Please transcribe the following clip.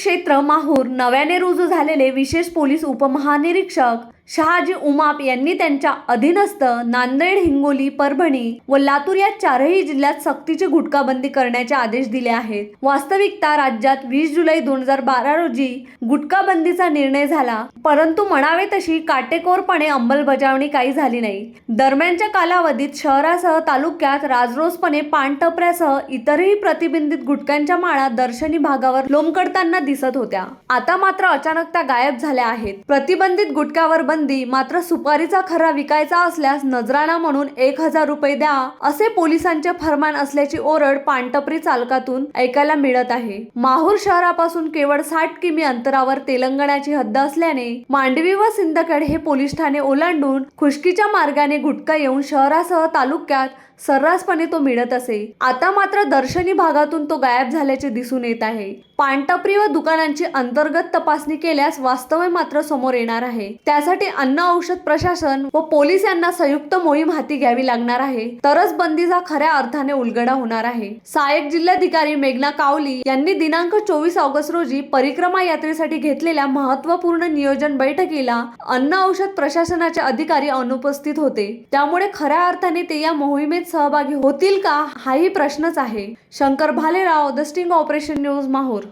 क्षेत्र माहूर नव्याने रुजू झालेले विशेष पोलीस उपमहानिरीक्षक शहाजी उमाप यांनी त्यांच्या अधीनस्थ नांदेड हिंगोली परभणी व लातूर या चारही जिल्ह्यात सक्तीची गुटखाबंदी करण्याचे आदेश दिले आहेत. वास्तविकता राज्यात वीस जुलै दोन हजार बारा रोजी गुटखाबंदीचा निर्णय झाला. परंतु म्हणावे तशी काटेकोरपणे अंमलबजावणी काही झाली नाही. दरम्यानच्या कालावधीत शहरासह तालुक्यात राजरोसपणे पानटपऱ्यासह इतरही प्रतिबंधित गुटख्यांच्या माळा दर्शनी भागावर लोमकडताना दिसत होत्या. आता मात्र अचानक त्या गायब झाल्या आहेत. प्रतिबंधित गुटख्यावर बंद मात्र सुपारीचा खरा विकायचा असल्यास नजराणा म्हणून एक हजार रुपये द्या असे पोलिसांचे फरमान असल्याची ओरड पानटपरी चालकातून ऐकायला मिळत आहे. माहूर शहरापासून केवळ साठ किमी अंतरावर तेलंगणाची हद्द असल्याने मांडवी व सिंदखेड हे पोलीस ठाणे ओलांडून खुशकीच्या मार्गाने गुटखा येऊन शहरासह तालुक्यात सर्रासपणे तो मिळत असे. आता मात्र दर्शनी भागातून तो गायब झाल्याचे दिसून येत आहे. पानटपरी व दुकानांची अंतर्गत तपासणी केल्यास वास्तव्य मात्र समोर येणार आहे. त्यासाठी अन्न औषध प्रशासन व पोलीस यांना संयुक्त मोहीम हाती घ्यावी लागणार आहे. तरच बंदीचा खऱ्या अर्थाने उलगडा होणार आहे. सहाय्यक जिल्हाधिकारी मेघना कावली यांनी दिनांक चोवीस ऑगस्ट रोजी परिक्रमा यात्रेसाठी घेतलेल्या महत्त्वपूर्ण नियोजन बैठकीला अन्न औषध प्रशासनाचे अधिकारी अनुपस्थित होते. त्यामुळे खऱ्या अर्थाने ते या मोहिमेत सहभागी होतील का हाही प्रश्नच आहे. Shankar Bhalerao the sting operation news Mahur.